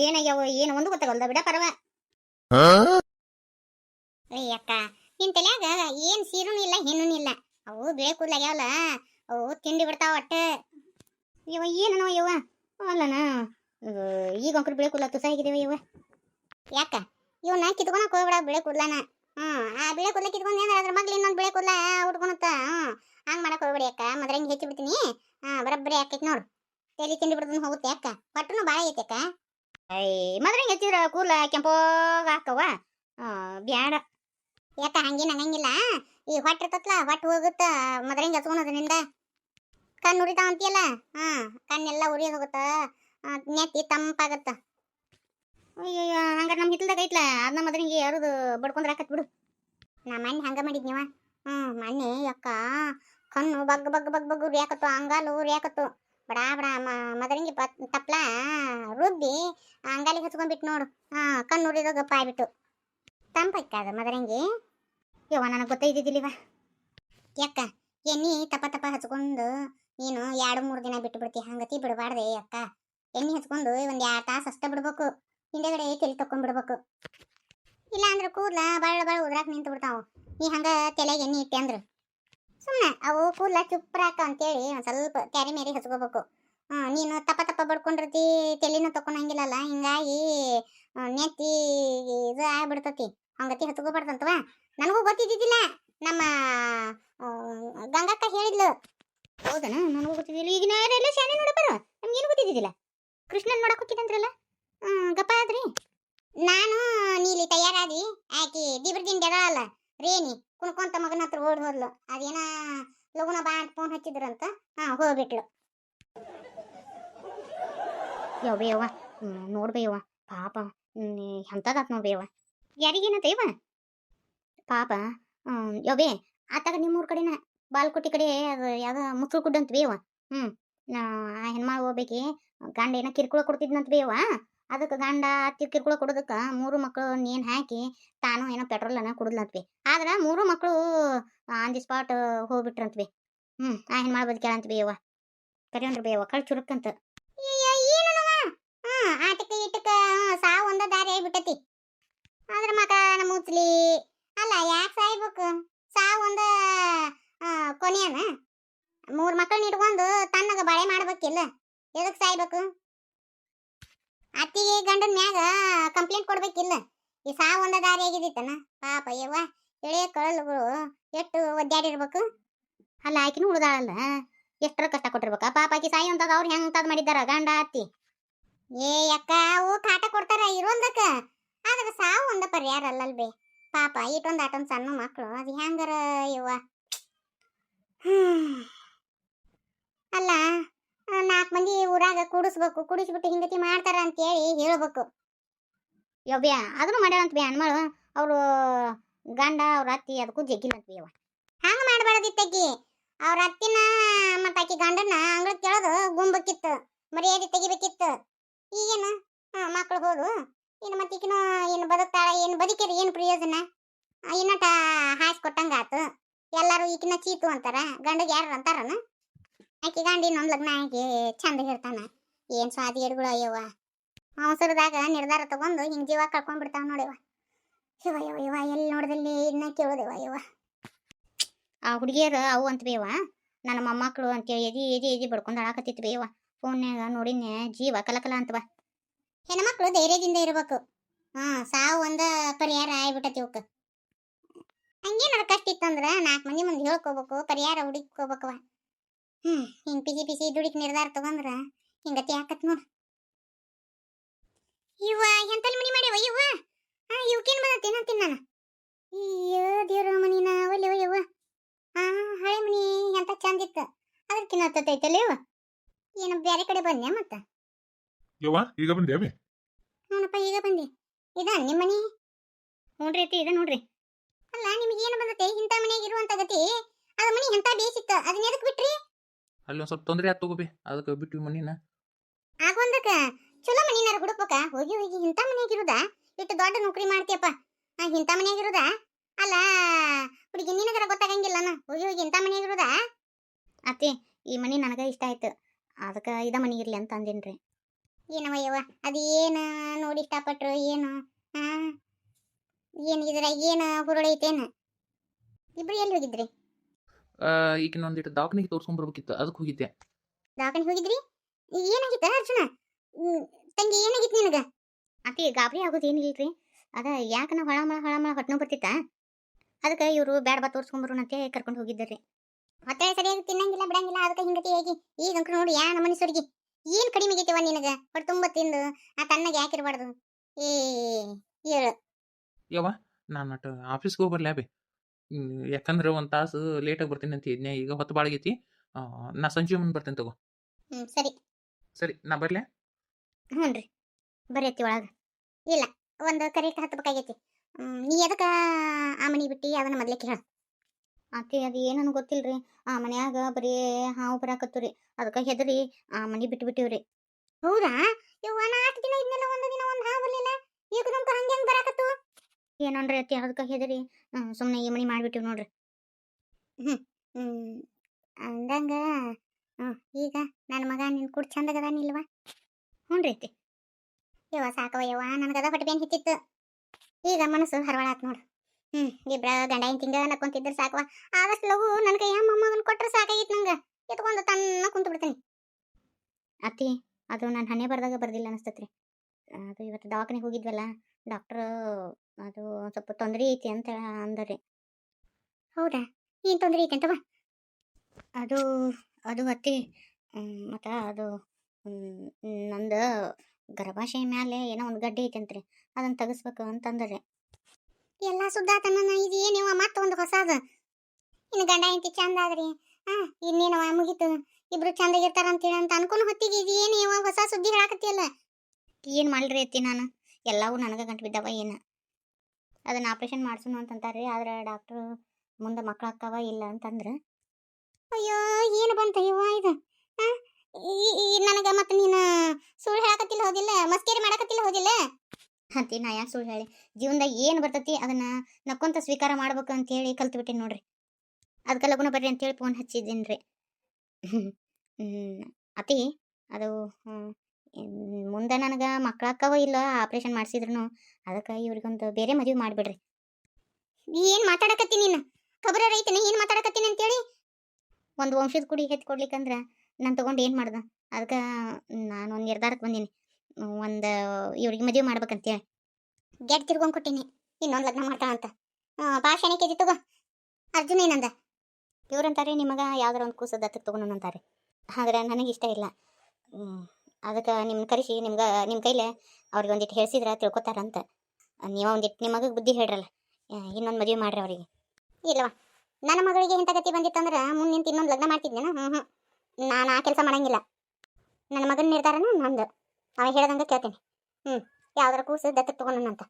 ಏನಾಗ್ಯಾವ ಏನು ಒಂದು ಗೊತ್ತಾಗಲ್ದ ಬಿಡ ಪರವ ಏ ಅಕ್ಕ ನಿನ್ ತಲ್ಯಾಗ ಏನ್ ಸೀರೂ ಇಲ್ಲ ಹೆಣ್ಣು ಇಲ್ಲ. ಅವು ಬಿಳೆ ಕೂದ್ಲಾಗ್ಯಾವಲ್ಲ ಅವು ತಿಂಡಿ ಬಿಡ್ತಾವ ಒಟ್ಟ ಇವ ಏನನೋ ಇವ ಅಲ್ಲನ? ಈಗ ಅಂಕರು ಬಿಳೆ ಕೂದ್ಲ ತುಸ ಆಗಿದೇವ ಇವ ಯಾಕ? ಇವನ್ನ ಕಿತ್ಕೊಳಕ್ ಹೋಗ್ಬಿಡ ಬಿಳೆ ಕೂದ್ಲನ. ಹ್ಮ್ ಆ ಬಿಳೆ ಕೂದ್ಲ ಕಿತ್ಕೊಂಡ್ ಏನಾರ ಅದ್ರ ಮಗ್ಲ ಇನ್ನೊಂದ್ ಬಿಳೆ ಕೂದ್ಲ ಉಟ್ಕೊಳತ್ತ ಹ್ಮ್ ಹಂಗ್ ಮಾಡಕ್ ಹೋಗ್ಬಿಡಿ ಅಕ್ಕ ಮದ್ರಂಗ್ ಹೆಚ್ಚಿ ಬಿಡ್ತೀನಿ. ಹಾ ಬರಬ್ಬರಿ ಆಕೈತಿ ನೋಡು. ತಲೆ ತಿಂಡಿ ಬಿಡ್ದನ್ ಹೋಗುತ್ತೆ ಅಕ್ಕ. ಪಟ್ಟನು ಬಾಳ ಐತೆ ಅಕ್ಕ. ಐ ಮದ್ರಂಗಿ ಹೆಚ್ಚಿದ್ರ ಕೂಲ ಕೆಂಪೋಗ ಹಾಕವ ಬ್ಯಾಡ. ಯಾಕ ಹಂಗೇನು ಹಂಗಂಗಿಲ್ಲ ಈ ಹೊಟ್ಟೆ ಇರ್ತತ್ಲ ಹೊಟ್ಟೆ ಹೋಗುತ್ತ ಹಿಂಗೆ ಹಚ್ಕೊಳೋದ್ರಿಂದ ಕಣ್ಣು ಉರಿತಾವ ಅಂತೀಯಲ್ಲ? ಹಾ, ಕಣ್ಣೆಲ್ಲ ಉರಿಯೋದು ಹೋಗುತ್ತ. ನೆತ್ತಿ ತಂಪಾಗತ್ತ. ಅಯ್ಯಯ್ಯ, ಹಂಗಾರೆ ನಮ್ಮ ಹಿತ್ತಲ್ದಾಗ ಐತ್ಲ. ಅದನ್ನ ಮದ್ರಂಗೆ ಯಾರದು ಬಡ್ಕೊಂಡ್ರೆ ಆಕತ್ ಬಿಡು. ನಾ ಮೊನ್ನೆ ಹಂಗ ಮಾಡಿದ್ನಿವ. ಹ್ಞೂ ಮಣ್ಣೆ ಅಕ್ಕ, ಕಣ್ಣು ಬಗ್ ಬಗ್ ಬಗ್ ಬಗ್ ಉರಿಯಾಕತ್ತು ಹಂಗಾಲು ಉರಿಯಾಕತ್ತು ಬಡಾ ಬಡಾ ಪತ್, ತಪ್ಲ ರುಬ್ಬಿ ಅಂಗಾಲಿಗೆ ಹಚ್ಕೊಂಡ್ಬಿಟ್ಟು ನೋಡು. ಹಾಂ ಕಣ್ಣು ಉರಿದ ಗಪ್ಪ ಆಗ್ಬಿಟ್ಟು ತಂಪೈಕಾದ ಮದರಂಗಿ. ಯವ್ವ, ನನಗೆ ಗೊತ್ತೈದಿದ್ದಿಲ್ಲಿವ ಯಾಕ? ಎಣ್ಣೆ ತಪ್ಪ ತಪ್ಪ ಹಚ್ಕೊಂಡು ನೀನು ಎರಡು ಮೂರು ದಿನ ಬಿಟ್ಟು ಬಿಡ್ತಿ ಹಂಗತಿ ಬಿಡಬಾರ್ದೆ ಅಕ್ಕ. ಎಣ್ಣೆ ಹಚ್ಕೊಂಡು ಒಂದು ಎರಡು ತಾಸು ಅಷ್ಟೇ ಬಿಡ್ಬೇಕು. ಹಿಂದೆಗಡೆ ತಲೆ ತಕೊಂಡ್ಬಿಡ್ಬೇಕು ಇಲ್ಲ ಅಂದ್ರೆ ಕೂದ್ಲ ಬಾಳ ಬಾಳ ಉದ್ರಾಕ್ ನಿಂತು ಬಿಡ್ತಾವ ನೀ ಹಂಗ ತಲೆಗೆ ಎಣ್ಣೆ ಇಟ್ಟೆ ಅಂದ್ರೆ. ಸುಮ್ಮನೆ ಅವು ಕೂದ್ಲ ಚುಪ್ರಾಕ ಅಂತೇಳಿ ಒಂದು ಸ್ವಲ್ಪ ಕ್ಯಾರಿ ಮೇರಿ ಹಚ್ಕೋಬೇಕು ನೀನು ತಪ್ಪ ತಪ್ಪ ಬಡ್ಕೊಂಡಿರ್ತಿ, ತೆಲಿನೂ ತಕೊಂಡಂಗಿಲ್ಲಲ್ಲ ಹಿಂಗಾಗಿ ನೆತ್ತಿ ಇದು ಆಗ್ಬಿಡ್ತತಿ. ಹಂಗತಿ ಹತ್ಕೋಬಾರ್ದಂತವ ನನಗೂ ಗೊತ್ತಿದ್ದಿದ್ದಿಲ್ಲ. ನಮ್ಮ ಗಂಗಕ್ಕ ಹೇಳಿದ್ಲು. ಹೌದನ? ನನಗೂ ಗೊತ್ತಿದ್ದಿಲ್ಲ ಈಗಿನ ಯಾರೆಲ್ಲ ಶಾನೆ ನೋಡಬಾರ ನಮ್ಗೇನು ಗೊತ್ತಿದ್ದಿದ್ದಿಲ್ಲ ಕೃಷ್ಣನ್ ನೋಡಕ್ ಹೋಗಿದ್ದಂತ್ರಲ್ಲ ಹ್ಮ್ ಗಪ್ಪ ಆದ್ರಿ ನಾನು ನೀಲಿ ತಯಾರಾದಿ ಆಕಿ ದಿಬ್ರದಿಂದ ಅಲ್ಲ ರೇಣಿ ಕುಣ್ಕೊಂತ ಮಗನ ಹತ್ರ ಓಡಿ ಹೋದ್ಲು ಅದೇನ ಲಗುನ ಬಾ ಅಂತ ಫೋನ್ ಹಚ್ಚಿದ್ರಂತ ಹಾ ಹೋಗ್ಬಿಟ್ಲು ಯವ್ ನೋಡ್ಬೇವ ಪಾಪ ಎಂತದಾತ್ ನೋಡ್ಬೇವ ಯಾರಿಗೇನತ್ತ ಇವ ಪಾಪ ಯವ್ವೇ, ಆತಾಗ ನಿಮ್ಮೂರ ಕಡೆನ ಬಾಲ್ಕೋಟಿ ಕಡೆ ಅದು ಯಾವುದೋ ಮುಚ್ಚು ಕುಡ್ ಅಂತ ಹ್ಮ್, ನಾ ಆ ಹೆಣ್ಮಾಳು ಹೋಗ್ಬೇಕಿ, ಗಂಡ ಏನ ಕಿರ್ಕುಳ ಕೊಡ್ತಿದ್ನಂತ ಅದಕ್ಕೆ ಗಂಡ ಅತ್ತಿ ಕಿರ್ಕುಳ ಕೊಡೋದಕ್ಕೆ ಮೂರು ಮಕ್ಕಳು ನೇಣು ಹಾಕಿ ತಾನು ಏನೋ ಪೆಟ್ರೋಲನ್ನ ಕುಡಿದ್ಲಂತ್ವಿ ಆದ್ರೆ ಮೂರು ಮಕ್ಕಳು ಆನ್ ದಿ ಸ್ಪಾಟ್ ಹೋಗ್ಬಿಟ್ರಂತ್ವಿ ಹ್ಞೂ ಆ ಹೆಣ್ಮಾಳು ಬದುಕ್ಯಾಳಂತ ಬೇಯವ್ವ ಕರಿಯಂದ್ರ ಬೇವ ಕಳ್ ಚುರುಕ್ಕಂತ ಆಟಕ್ಕ ಇಟ್ಟಕ್ಕ ಸಾವು ಒಂದ ದಾರಿ ಆಗ್ಬಿಟ್ಟತಿ ಅದ್ರ ಮಕ ಮುಚ್ಲಿ ಅಲ್ಲ ಯಾಕೆ ಸಾಯ್ಬೇಕು ಸಾವು ಒಂದ ಕೊನೆಯನ ಮೂರ್ ಮಕ್ಕಳನ್ನ ಇಟ್ಕೊಂಡು ತನ್ನಗ ಬಾಳೆ ಮಾಡ್ಬೇಕಿಲ್ಲ ಎದಕ್ ಸಾಯ್ಬೇಕು ಅತ್ತಿಗೆ ಗಂಡನ ಮ್ಯಾಗ ಕಂಪ್ಲೇಂಟ್ ಕೊಡ್ಬೇಕಿಲ್ಲ. ಈ ಸಾವು ಒಂದ ದಾರಿ ಆಗಿದಿತ್ತನ ಪಾಪ ಯವ್ವ, ಎಳೆ ಕಳಲುಗಳು ಎಷ್ಟು ಒದ್ದಾಡಿರ್ಬೇಕು. ಅಲ್ಲ ಆಕಿನೂ ಉಳ್ದಾಳಲ್ಲ. ಎಷ್ಟರ ಕಷ್ಟ ಕೊಟ್ಟಿರ್ಬೇಕ. ಪಾಪ ಆಕಿ ಸಾಯಿ ಅಂತದ ಅವ್ರು ಹೆಂಗ್ ಮಾಡಿದಾರ ಗಂಡ ಅತ್ತಿ? ಏ ಅಕ್ಕ, ಅವು ಕಾಟ ಕೊಡ್ತಾರ ಇರೋಲ್ದಕ್ಕ ಆದ್ರೆ ಸಾವು ಒಂದ ಪರಿಹಾರ ಅಲ್ಲಲ್ ಬೇ ಪಾಪ ಇಟ್ಟೊಂದ್ ಒಂದು ಸಣ್ಣ ಮಕ್ಕಳು ಅದು ಹೆಂಗಾರ ಹ್ಮ್. ಅಲ್ಲ ನಾಲ್ಕು ಮಂದಿ ಊರಾಗ ಕೂಡಿಸ್ಬೇಕು ಕೂಡಿಸ್ಬಿಟ್ಟು ಹಿಂಗತಿ ಮಾಡ್ತಾರ ಅಂತೇಳಿ ಹೇಳ್ಬೇಕು. ಯವ್ಯ ಅದನ್ನು ಮಾಡ್ಯಾಳಂತ ಬಿ ಅನ್ಮಾಳು ಅವರು ಗಂಡ ಅವ್ರ ಅತ್ತಿ ಅದಕ್ಕೂ ಜಗ್ಗಿನಂತ ಬಿ ಅವ ಹಂಗೆ ಮಾಡಬಾರ್ದಿತ್ತಕ್ಕಿ ಅವ್ರ ಅತ್ತಿನ ಮತ್ತು ಆಕಿ ಗಂಡನ ಅಂಗಳ ಕೇಳೋದು ಗುಂಬಕ್ಕಿತ್ತು ಮರ್ಯಾದೆ ತೆಗಿಬೇಕಿತ್ತು. ಈಗೇನು? ಹಾಂ ಮಕ್ಳು ಹೋದು. ಇನ್ನು ಮತ್ತೆ ಈಕಿನ ಏನು ಬದುಕ್ತಾಳ ಏನು ಬದುಕಿರಿ ಏನು ಪ್ರಯೋಜನ? ಆ, ಇನ್ನಟ ಹಾಸ್ ಕೊಟ್ಟಂಗ ಆತು ಎಲ್ಲಾರು ಈಕಿನ ಚೀತು ಅಂತಾರ ಗಂಡಗೆ ಯಾರು ಅಂತಾರನ? ಆಕಿ ಗಂಡ ಇನ್ನೊಂದು ಲಗ್ನ ಆಗಿ ಚಂದ ಇರ್ತಾನ. ಏನು ಸ್ವಾದಿ ಎಡ್ಗಳು ಅಯ್ಯವ್ವ. ಅವಸರದಾಗ ನಿರ್ಧಾರ ತಗೊಂಡು ಹಿಂಗೆ ಜೀವ ಕಳ್ಕೊಂಡ್ಬಿಡ್ತಾವ ನೋಡಿವ ಇವ. ಇವ ಇವ ಎಲ್ಲಿ ನೋಡ್ದಲ್ಲಿ ಇನ್ನ ಕೇಳೋದಿವ ಇವ ಆ ಹುಡುಗಿಯರು ಅವು ಅಂತ ಬೇವ ನನ್ನ ಮೊಮ್ಮಕ್ಕಳು ಅಂತೇಳಿ ಎದಿ ಎದಿ ಎದಿ ಬಡ್ಕೊಂಡು ಹಾಕತ್ತಿತ್ತು ಬೇವ ಫೋನ್ಯಾಗ ನೋಡಿನೇ ಜೀವ ಕಲಕಲ ಅಂತವ ಹೆಣ್ಮಕ್ಳು ಧೈರ್ಯದಿಂದ ಇರಬೇಕು. ಹಾಂ, ಸಾವು ಒಂದ ಪರಿಹಾರ ಆಗಿಬಿಟ್ಟತಿ ಇವಕ್ಕ ಹಂಗೇನಾರ ಕಷ್ಟ ಇತ್ತಂದ್ರೆ ನಾಲ್ಕು ಮಂದಿ ಮುಂದೆ ಹೇಳ್ಕೋಬೇಕು, ಪರಿಹಾರ ಹುಡುಕೋಬೇಕವ ಹ್ಮ್ ಹಿಂಗ್ ಪಿಸಿ ಪಿಸಿ ದುಡಿಕ್ ನಿರ್ಧಾರ ತಗೊಂಡ್ರ ಹಿಂಗತಿ ಹಾಕತ್ ನೋಡ್. ಇವ ಎಂತಲ್ಲಿ ಮನಿ ಮಾಡ್ಯವ ಇವ ಹಾ ಇವಕೇನ್ ಬಂದತಿ ಏನಂತೀನಿ ನಾನು. ಅಯ್ಯೋ ದೇವ್ರ ಮನಿನ ಒಲ್ಲೆವ ಯವ್ವ ಆ ಹಳೆ ಮನಿ ಎಂತ ಚಂದ ಇತ್ತ. ಅದಕ್ಕಿನ್ನ ಹತ್ತೈತಲ್ಲ ಇವ ಏನು ಬೇರೆ ಕಡೆ ಬಂದ್ಯಾ ಮತ್ತ? ಯವ್ವ ಈಗ ಬಂದೇವಿ ಹ್ಞೂನಪ್ಪ ಈಗ ಬಂದೆ. ಇದ ನಿಮ್ಮ ಮನಿ? ನೋಡ್ರಿ ಅತ್ತಿ ಇದ ನೋಡ್ರಿ. ಅಲ್ಲ ನಿಮಗೆ ಏನು ಬಂದತೆ? ಇಂಥ ಮನೆಯಾಗ ಇರುವಂತ ಗತಿ. ಅದ ಮನಿ ಎಂತ ಬೇಸಿತ್ತು. ಅದನ್ನ ಎದಕ್ ಬಿಟ್ರಿ? ಅಲ್ಲಿ ಒಂದ್ ಸ್ವಲ್ಪ ತೊಂದರೆ ಆತ್ ತಗೋಬಿ. ಅದಕ್ಕೆ ಬಿಟ್ವಿ ಮನಿನ. ಆಗೊಂದಕ್ಕ, ಚಲೋ ಮನಿನಾರ ಹುಡುಪಕ್ಕ ಹೋಗಿ ಹೋಗಿ ಇಂಥ ಮನೆಯಾಗ ಇರುದ? ಇಟ್ಟು ದೊಡ್ಡ ನೌಕರಿ ಮಾಡ್ತೀಯಪ್ಪ. ಆ ಇಂಥ ಮನೆಯಾಗ ಇರುದ? ಅಲ್ಲ, ಹುಡುಗಿ ನಿನಗರ ಗೊತ್ತಾಗಂಗಿಲ್ಲನ ಹೋಗಿ ಹೋಗಿ ಇಂಥ ಮನೆಯಾಗ ಇರುದ? ಅತ್ತಿ, ಈ ಮನೆ ನನಗೆ ಇಷ್ಟ ಆಯ್ತು. ಅದಕ್ಕೆ ಇದ ಮನಿ ಇರ್ಲಿ ಅಂತ ಅಂದಿನ್ರಿ. ಏನವ ಯವ್ವ ಅದು ಏನು ನೋಡಿ ಇಷ್ಟಪಟ್ರು, ಏನು? ಹಾಂ ಏನು ಇದ್ರ, ಏನು ಹುರುಳೈತೇನು? ಇಬ್ರು ಎಲ್ಲಿ ಹೋಗಿದ್ರಿ? ಈಗಿನ ಒಂದಿಟ್ಟು ದವಾಖಾನಿಗೆ ತೋರ್ಸ್ಕೊಂಬರ್ಬೇಕಿತ್ತು. ಅದಕ್ಕೆ ಹೋಗಿದ್ದೆ. ದವಾಖಾನೆ ಹೋಗಿದ್ರಿ? ಏನಾಗಿತ್ತ ಅರ್ಜುನ? ತಂಗಿ ಏನಾಗಿತ್ತು ನಿನಗ? ಅತಿ ಗಾಬರಿ ಆಗೋದು ಏನಿಲ್ರಿ ಅದ ಯಾಕನ ಹೊಳಮಳ ಹೊಳಮಳ ಹೊಟ್ಟೆ ನೋವು ಬರ್ತಿತ್ತ? ಅದಕ್ಕೆ ಇವರು ಬ್ಯಾಡ ಬಾ ತೋರ್ಸ್ಕೊಂಬರೋಣಂತೆ ಕರ್ಕೊಂಡು ಹೋಗಿದ್ದರಿ ಹೊಟ್ಟೆ ಸರಿಯಾಗಿ ತಿನ್ನಂಗಿಲ್ಲ ಬಿಡಂಗಿಲ್ಲ ಅದಕ್ಕೆ ಹಿಂಗತಿ ಹೇಗೆ. ಈಗ ಅಂಕರು ನೋಡಿ ಯಾ ನಮ್ಮನೆ ಸೊರ್ಗಿ ಏನು ಕಡಿಮೆ ಆಗೈತಿವ ನಿನಗ? ಹೊಟ್ಟೆ ತುಂಬ ತಿಂದು ಆ ತಣ್ಣಗೆ ಯಾಕಿರಬಾರ್ದು ಏ ಹೇಳು ಯವ್ವ ನಾನು ಆಫೀಸ್ಗೆ ಹೋಗಿ ಯಾಕಂದ್ರೆ ಒಂದ್ ತಾಸು ಲೇಟಾಗಿ ಬರ್ತೀನಿ ಅಂತ ಇದ್ನೇ ಈಗ ಹೊತ್ತು ಬಾಳಗೈತಿ ನಾ ಸಂಜೆ ಮುಂದೆ ಬರ್ತೇನೆ ತಗೋ. ಸರಿ. ಸರಿ ನಾ ಬರ್ಲೆ ಹ್ಞೂನ್ರಿ ರೀ ಬರೀತಿ ಒಳಗೆ. ಇಲ್ಲ ಒಂದು ಕರೆಕ್ಟ್ ಹತ್ಬೇಕಾಗೈತಿ. ಹ್ಮ್, ನೀ ಎದಕ್ಕೆ ಆ ಮನೆ ಬಿಟ್ಟು? ಅದನ್ನ ಮೊದಲೇ ಕೇಳ. ಅತ್ತೆ ಅದು ಏನನ್ನು ಗೊತ್ತಿಲ್ರಿ. ಆ ಮನ್ಯಾಗ ಬರೀ ಹಾವು ಬರಾಕತ್ತು ರೀ ಅದಕ್ಕೆ ಹೆದರಿ ಆ ಮನೆ ಬಿಟ್ಟು ಬಿಟ್ಟಿವ್ರಿ. ಹೌದಾ? ಇವ ನಾಲ್ಕು ದಿನ ಇದ್ನೆಲ್ಲ ಒಂದು ದಿನ ಒಂದು ಹಾವು ಬರಲಿಲ್ಲ. ಈಗ ನಮ್ಗೆ ಹಂಗೆ ಹೆಂಗೆ ಬರಾಕತ್ತು? ಏನೋನ್ರಿ ಅತ್ತಿ ಅದಕ್ಕೆ ಹೆದರಿ ಸುಮ್ಮನೆ ಈ ಮಣಿ ಮಾಡಿಬಿಟ್ಟಿವಿ ನೋಡ್ರಿ. ಹ್ಞೂ ಅಂದಂಗ ಹ್ಞೂ ಈಗ ನನ್ನ ಮಗ ನಿನ್ನ ಕೂಡ ಚಂದಗದಾನಿಲ್ವಾ ಹ್ಞೂ ರೀ ಅತ್ತಿ. ಯವ್ವ ಸಾಕವ ಯವ್ವ ನನಗದ ಹೊಟ್ಟೆ ಬೇನ್ ಹಿತ್ತಿತ್ತು. ಈಗ ಮನಸ್ಸು ಹರವಳಾತ್ ನೋಡು. ಹ್ಮ್, ಇಬ್ರ ಗಂಡ ತಿಂಗ ನಕ್ಕೊಂತಿದ್ರೆ ಸಾಕವ ಆದಷ್ಟು ಲಘು ನನ್ನ ಕೈ ಮಗನ್ ಕೊಟ್ರೆ ಸಾಕಾಗಿತ್ತು ನಂಗೆ. ಎತ್ಕೊಂಡು ತನ್ನ ಕುಂತು ಬಿಡ್ತೀನಿ ಅತ್ತಿ, ಅದು ನಾನು ಹಣೆ ಬರ್ದಾಗ ಬರ್ದಿಲ್ಲ ಅನಿಸ್ತತ್ರಿ. ಅದು ಇವತ್ತು ದವಾಖಾನೆಗೆ ಹೋಗಿದ್ವಲ್ಲ, ಡಾಕ್ಟ್ರು ಅದು ಸ್ವಲ್ಪ ತೊಂದರೆ ಐತಿ ಅಂತ ಅಂದರಿ. ಹೌದಾ? ಏನು ತೊಂದರೆ ಐತಿ ಅಂತವ? ಅದು ಅದು ಅತ್ತಿ ಮತ್ತು ಅದು ನಂದು ಗರ್ಭಾಶಯ ಮ್ಯಾಲೆ ಏನೋ ಒಂದು ಗಡ್ಡೆ ಐತಂತ್ರಿ ಅದನ್ನ ತೆಗಿಸ್ಬೇಕು ಅಂತಂದರೆ ಎಲ್ಲ ಸುದ್ದಾತನ ಇದು ಏನಿವ ಮತ್ತೆ ಒಂದು ಹೊಸದು? ಇನ್ನು ಗಂಡ ಹೆಂಡತಿ ಚಂದ ಆದ್ರಿ. ಹಾ ಇನ್ನೇನವ ಮುಗೀತು? ಇಬ್ರು ಚಂದಾಗಿರ್ತಾರ ಅಂತೇಳಿ ಅಂತ ಅನ್ಕೊಂಡು ಹೊತ್ತಿಗೆ ಇದು ಏನು ಇವ ಹೊಸ ಸುದ್ದಿ ಹೇಳಾಕತ್ತಿಯಲ್ಲ ಏನು ಮಾಡ್ರಿ ಅತ್ತಿ ನಾನು ಎಲ್ಲವೂ ನನಗೆ ಗಂಟು ಬಿದ್ದಾವ ಏನು ಅದನ್ನ ಆಪ್ರೇಷನ್ ಮಾಡ್ಸೋಣ ಅಂತಂತಾರೆ ಆದ್ರೆ ಡಾಕ್ಟ್ರು ಮುಂದೆ ಮಕ್ಕಳಾಗ್ತಾವ ಇಲ್ಲ ಅಂತಂದ್ರೆ ಅಯ್ಯೋ ಏನು ಬಂತ ಇವ ಇದು ನನಗೆ ಮತ್ತೆ ನೀನು ಸುಳ್ಳು ಹೇಳಕತ್ತಿಲ್ಲ ಹೋದಿಲ್ಲ ಮಸ್ಕೇರಿ ಮಾಡಕತ್ತಿಲ್ಲ ಹೋದಿಲ್ಲ ಅಂತಿ ನಾ ಯಾಕೆ ಸುಳ್ಳು ಹೇಳಿ ಜೀವನದಾಗ ಏನು ಬರ್ತೈತಿ ಅದನ್ನ ನಕ್ಕೊಂತ ಸ್ವೀಕಾರ ಮಾಡ್ಬೇಕು ಅಂತೇಳಿ ಕಲ್ತು ಬಿಟ್ಟಿನಿ ನೋಡ್ರಿ ಅದಕ್ಕೆ ಲಗುನ ಬರ್ರಿ ಅಂತೇಳಿ ಫೋನ್ ಹಚ್ಚಿದ್ದೀನಿ ರೀ ಅತಿ ಅದು ಮುಂದೆ ನನಗೆ ಮಕ್ಕಳಕ್ಕವ ಇಲ್ಲ ಆಪ್ರೇಷನ್ ಮಾಡಿಸಿದ್ರು ಅದಕ್ಕೆ ಇವ್ರಿಗೊಂದು ಬೇರೆ ಮದುವೆ ಮಾಡಿಬಿಡ್ರಿ. ಏನು ಮಾತಾಡಕತ್ತಿ ನೀನು? ಖಬರ ರೈತನ ಏನು ಮಾತಾಡಕತ್ತೀನಿ ಅಂತೇಳಿ? ಒಂದು ವಂಶದ ಕುಡಿ ಹೆತ್ತು ಕೊಡ್ಲಿಕ್ಕಂದ್ರೆ ನಾನು ತೊಗೊಂಡು ಏನು ಮಾಡ್ದೆ? ಅದಕ್ಕೆ ನಾನು ಒಂದು ನಿರ್ಧಾರಕ್ಕೆ ಬಂದೀನಿ. ಒಂದು ಇವ್ರಿಗೆ ಮದುವೆ ಮಾಡ್ಬೇಕಂತೇಳಿ. ಗೆಟ್ ತಿರ್ಗೊಂಡು ಕೊಟ್ಟೀನಿ. ಇನ್ನೊಂದು ಲಗ್ನ ಮಾಡ್ತಾಳ ಅಂತ. ಭಾಷಣ ಕೆಜಿ ತಗೋ. ಅರ್ಜುನ ಏನಂದ? ಇವ್ರಂತಾರೆ ನಿಮಗೆ ಯಾವ್ದಾರ ಒಂದು ಕೂಸದ ದತ್ತಕ್ಕೆ ತೊಗೊಂಡು ಅಂತಾರೆ ಆದ್ರೆ ನನಗೆ ಇಷ್ಟ ಇಲ್ಲ. ಅದಕ್ಕೆ ನಿಮ್ಮ ಕರೆಸಿ, ನಿಮ್ಗೆ ನಿಮ್ಮ ಕೈಲೇ ಅವ್ರಿಗೆ ಒಂದಿಟ್ಟು ಹೇಳ್ಸಿದ್ರೆ ತಿಳ್ಕೊತಾರಂತ. ನೀವು ಒಂದಿಟ್ಟು ನಿಮ್ಮ ಮಗಗೆ ಬುದ್ಧಿ ಹೇಳ್ರಲ್ಲ ಇನ್ನೊಂದು ಮದುವೆ ಮಾಡ್ರಿ ಅವರಿಗೆ. ಇಲ್ಲವಾ ನನ್ನ ಮಗಳಿಗೆ ಇಂಥ ಗತಿ ಬಂದಿತ್ತಂದ್ರೆ ಮುಂದೆ ನಿಂತು ಇನ್ನೊಂದು ಲಗ್ನ ಮಾಡ್ತಿದ್ನೇನ ಹ್ಞೂ ಹ್ಞೂ ನಾನು ಆ ಕೆಲಸ ಮಾಡಂಗಿಲ್ಲ. ನನ್ನ ಮಗನ ನಿರ್ಧಾರನ ನಂದು. ಅವ ಹೇಳ್ದಂಗೆ ಕೇಳ್ತೀನಿ. ಹ್ಞೂ ಯಾವ್ದಾರ ಕೂಸು ದತ್ತಕ್ಕೆ ತಗೊಂಡನಂತ.